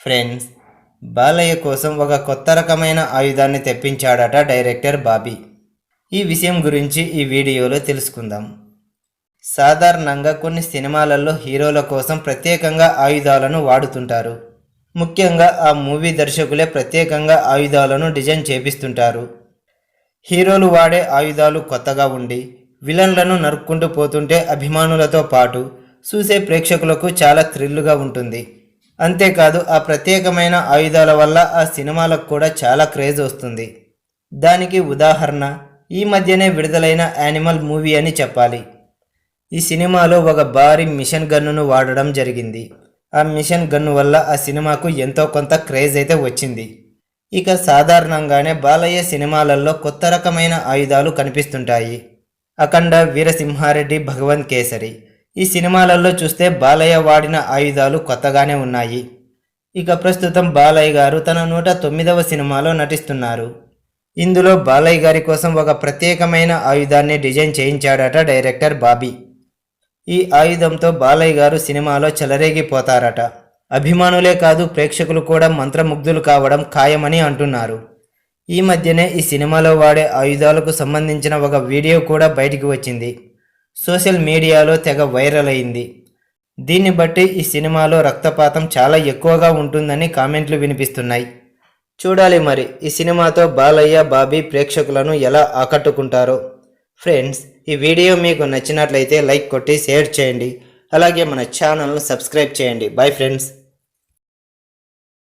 Friends Balayya కోసం ఒక కొత్త రకమైన ఆయుధాన్ని తెప్పించాడట డైరెక్టర్ బాబీ. ఈ విషయం గురించి ఈ వీడియోలో తెలుసుకుందాం. సాధారణంగా కొన్ని సినిమాలలో హీరోల కోసం ప్రత్యేకంగా ఆయుధాలను వాడుతుంటారు. ముఖ్యంగా ఆ మూవీ దర్శకులే ప్రత్యేకంగా ఆయుధాలను డిజైన్ చేపిస్తుంటారు. హీరోలు వాడే ఆయుధాలు కొత్తగా ఉండి విలన్లను నరుక్కుంటూ పోతుంటే అభిమానులతో పాటు చూసే ప్రేక్షకులకు చాలా థ్రిల్లుగా ఉంటుంది. అంతేకాదు ఆ ప్రత్యేకమైన ఆయుధాల వల్ల ఆ సినిమాలకు కూడా చాలా క్రేజ్ వస్తుంది. దానికి ఉదాహరణ ఈ మధ్యనే విడుదలైన యానిమల్ మూవీ అని చెప్పాలి. ఈ సినిమాలో ఒక భారీ మిషన్ గన్నును వాడడం జరిగింది. ఆ మిషన్ గన్ను వల్ల ఆ సినిమాకు ఎంతో కొంత క్రేజ్ అయితే వచ్చింది. ఇక సాధారణంగానే బాలయ్య సినిమాలలో కొత్త రకమైన ఆయుధాలు కనిపిస్తుంటాయి. అఖండ వీరసింహారెడ్డి భగవంత్ కేసరి. ఈ సినిమాలలో చూస్తే బాలయ్య వాడిన ఆయుధాలు కొత్తగానే ఉన్నాయి. ఇక ప్రస్తుతం బాలయ్య గారు తన నూట తొమ్మిదవ సినిమాలో నటిస్తున్నారు. ఇందులో బాలయ్య గారి కోసం ఒక ప్రత్యేకమైన ఆయుధాన్ని డిజైన్ చేయించాడట డైరెక్టర్ బాబీ. ఈ ఆయుధంతో బాలయ్య గారు సినిమాలో చెలరేగిపోతారట. అభిమానులే కాదు ప్రేక్షకులు కూడా మంత్రముగ్ధులు కావడం ఖాయమని అంటున్నారు. ఈ మధ్యనే ఈ సినిమాలో వాడే ఆయుధాలకు సంబంధించిన ఒక వీడియో కూడా బయటికి వచ్చింది. సోషల్ మీడియాలో తెగ వైరల్ అయింది. దీన్ని బట్టి ఈ సినిమాలో రక్తపాతం చాలా ఎక్కువగా ఉంటుందని కామెంట్లు వినిపిస్తున్నాయి. చూడాలి మరి ఈ సినిమాతో బాలయ్య బాబీ ప్రేక్షకులను ఎలా ఆకట్టుకుంటారో. ఫ్రెండ్స్ ఈ వీడియో మీకు నచ్చినట్లయితే లైక్ కొట్టి షేర్ చేయండి. అలాగే మన ఛానల్ను సబ్స్క్రైబ్ చేయండి. Bye friends.